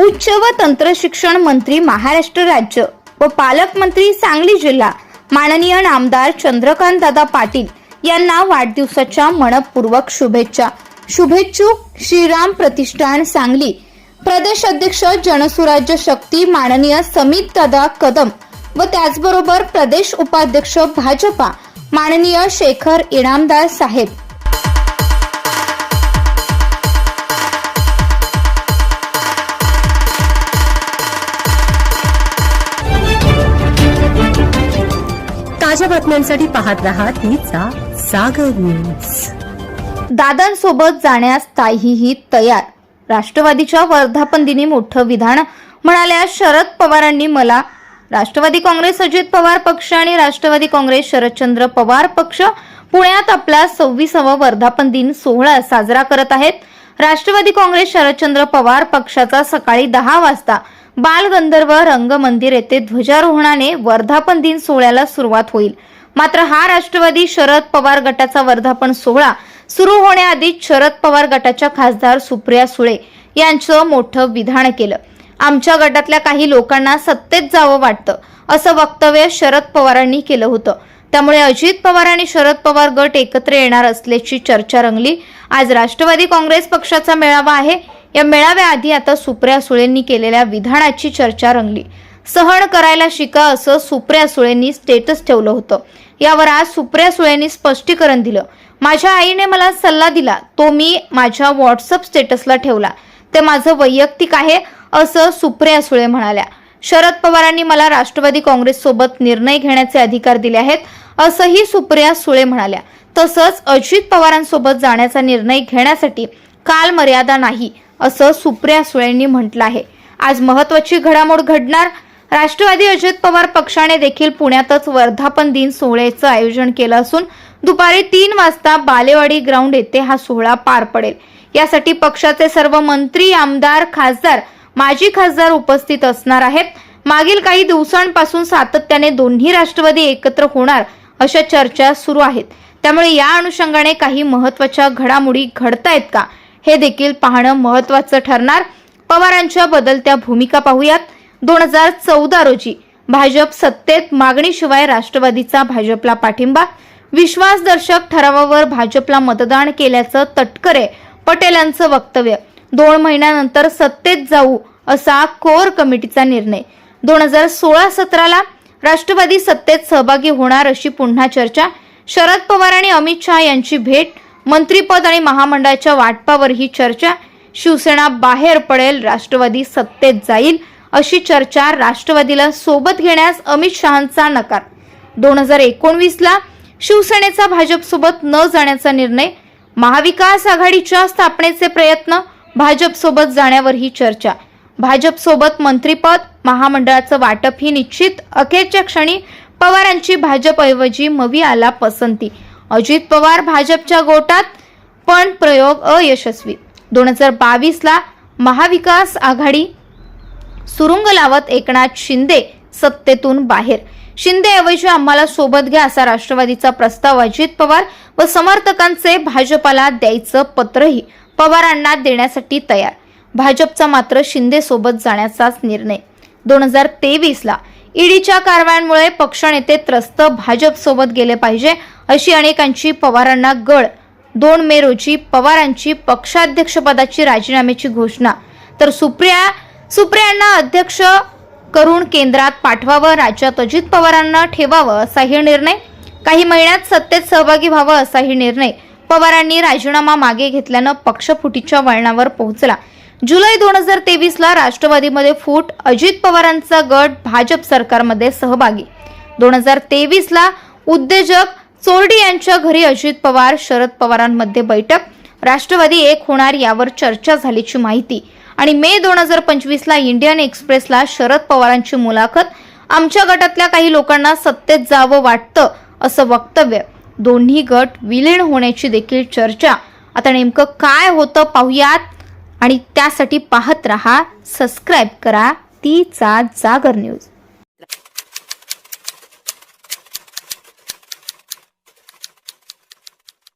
उच्च व तंत्र शिक्षण मंत्री महाराष्ट्र राज्य व पालकमंत्री सांगली जिल्हा माननीय नामदार चंद्रकांत दादा पाटील यांना वाढदिवसाच्या मनपूर्वक शुभेच्छा. शुभेच्छुक श्रीराम प्रतिष्ठान सांगली. प्रदेश अध्यक्ष जनसुराज्य शक्ती माननीय समित दादा कदम व त्याचबरोबर प्रदेश उपाध्यक्ष भाजपा माननीय शेखर इनामदार साहेब. बातम्यांसाठी पाहत रहा तिचा सागर न्यूज दादांसोबत जाण्यास ताईही तयार. राष्ट्रवादीच्या वर्धापन दिनी मोठं विधान म्हणाल्या शरद पवारांनी मला राष्ट्रवादी काँग्रेस अजित पवार पक्ष आणि राष्ट्रवादी काँग्रेस शरदचंद्र पवार पक्ष पुण्यात आपला सव्वीसावा वर्धापन दिन सोहळा साजरा करत आहेत. राष्ट्रवादी काँग्रेस शरदचंद्र पवार पक्षाचा सकाळी दहा वाजता बालगंधर्व रंगमंदिर येथे ध्वजारोहणाने वर्धापन दिन सोहळ्याला सुरुवात होईल. मात्र हा राष्ट्रवादी शरद पवार गटाचा वर्धापन सोहळा सुरू होण्याआधी शरद पवार गटाच्या खासदार सुप्रिया सुळे यांचं मोठं विधान केलं. आमच्या गटातल्या काही लोकांना सत्तेत जावं वाटतं असं वक्तव्य शरद पवारांनी केलं होतं. त्यामुळे अजित पवार आणि शरद पवार गट एकत्र येणार असल्याची चर्चा रंगली. आज राष्ट्रवादी काँग्रेस पक्षाचा मेळावा आहे. या मेळाव्याआधी आता सुप्रिया सुळेंनी केलेल्या विधानाची चर्चा रंगली. सहन करायला शिका असं सुप्रिया सुळेंनी स्टेटस ठेवलं होतं. यावर आज सुप्रिया सुळेंनी स्पष्टीकरण दिलं. माझ्या आईने मला सल्ला दिला. तो मी माझ्या व्हॉट्सअप स्टेटसला ठेवला. ते माझं वैयक्तिक आहे असं सुप्रिया सुळे म्हणाल्या. शरद पवारांनी मला राष्ट्रवादी काँग्रेस सोबत निर्णय घेण्याचे अधिकार दिले आहेत असंही सुप्रिया सुळे म्हणाल्या. तसंच अजित पवारांसोबत जाण्याचा निर्णय घेण्यासाठी काल मर्यादा नाही. असं सुप्रिया सुळेंनी म्हटलं आहे. आज महत्वाची घडामोड घडणार? राष्ट्रवादी अजित पवार पक्षाने देखील पुण्यातच वर्धापन दिन सोहळ्याचं आयोजन केलं असून दुपारी तीन वाजता बालेवाडी ग्राउंड येथे हा सोहळा पार पडेल. यासाठी पक्षाचे सर्व मंत्री आमदार खासदार माजी खासदार उपस्थित असणार आहेत. मागील काही दिवसांपासून सातत्याने दोन्ही राष्ट्रवादी एकत्र होणार अशा चर्चा सुरू आहेत. त्यामुळे या अनुषंगाने काही महत्त्वाच्या घडामोडी घडतायत का? हे देखील पाहणं महत्वाचं ठरणार. पवारांच्या बदलत्या भूमिका पाहूयात. दोन हजार चौदा रोजी भाजप सत्तेत मागणीशिवाय राष्ट्रवादीचा भाजपला पाठिंबा. विश्वासदर्शक ठरावावर भाजपला मतदान केल्याचं तटकरे पटेलांचं वक्तव्य. दोन महिन्यानंतर सत्तेत जाऊ असा कोर कमिटीचा निर्णय. दोन हजार सोळा सतराला राष्ट्रवादी सत्तेत सहभागी होणार अशी पुन्हा चर्चा. शरद पवार आणि अमित शहा यांची भेट मंत्रीपद आणि महामंडळाच्या वाटपावर ही चर्चा. शिवसेना बाहेर पडेल राष्ट्रवादी सत्तेत जाईल अशी चर्चा राष्ट्रवादीला सोबत घेण्यास अमित शहांचा नकार. दोन हजार एकोणवीसला शिवसेनेचा भाजपसोबत न जाण्याचा निर्णय महाविकास आघाडीच्या स्थापनेचे प्रयत्न भाजपसोबत जाण्यावर ही चर्चा. भाजपसोबत मंत्रीपद महामंडळाचं वाटप ही निश्चित अखेरच्या क्षणी पवारांची भाजपऐवजी मवियाला पसंती. अजित पवार भाजपच्या गोटात पण प्रयोग अयशस्वी. दोन हजार बावीसला महाविकास आघाडी सुरुंग लावत एकनाथ शिंदे सत्तेतून बाहेर. शिंदेऐवजी आम्हाला सोबत घ्या असा राष्ट्रवादीचा प्रस्ताव अजित पवार व समर्थकांचे भाजपाला द्यायचं पत्रही पवारांना देण्यासाठी तयार. भाजपचा मात्र शिंदे सोबत जाण्याचाच निर्णय. दोन हजार तेवीसला ईडीच्या कारवायांमुळे पक्षनेते त्रस्त भाजपसोबत गेले पाहिजे अशी अनेकांची पवारांना गळ. दोन मे रोजी पवारांची पक्षाध्यक्षपदाची राजीनाम्याची घोषणा. तर सुप्रिया सुप्रियांना अध्यक्ष करून केंद्रात पाठवावं राज्यात अजित पवारांना ठेवावं असाही निर्णय? काही महिन्यात सत्तेत सहभागी व्हावं असाही निर्णय पवारांनी राजीनामा मागे घेतल्यानं पक्षफुटीच्या वळणावर पोहोचला. जुलै दोन हजार तेवीसला राष्ट्रवादीमध्ये फूट अजित पवारांचा गट भाजप सरकारमध्ये सहभागी. दोन हजार तेवीसला उद्योजक चोरडी यांच्या घरी अजित पवार शरद पवारांमध्ये बैठक. राष्ट्रवादी एक होणार यावर चर्चा झाल्याची माहिती. आणि मे दोन हजार पंचवीसला इंडियन एक्सप्रेसला शरद पवारांची मुलाखत. आमच्या गटातल्या काही लोकांना सत्तेत जावं वाटतं असं वक्तव्य. दोन्ही गट विलीन होण्याची देखील चर्चा. आता नेमकं काय होतं पाहूयात. आणि त्यासाठी पाहत रहा सबस्क्राईब करा तीचा जागर न्यूज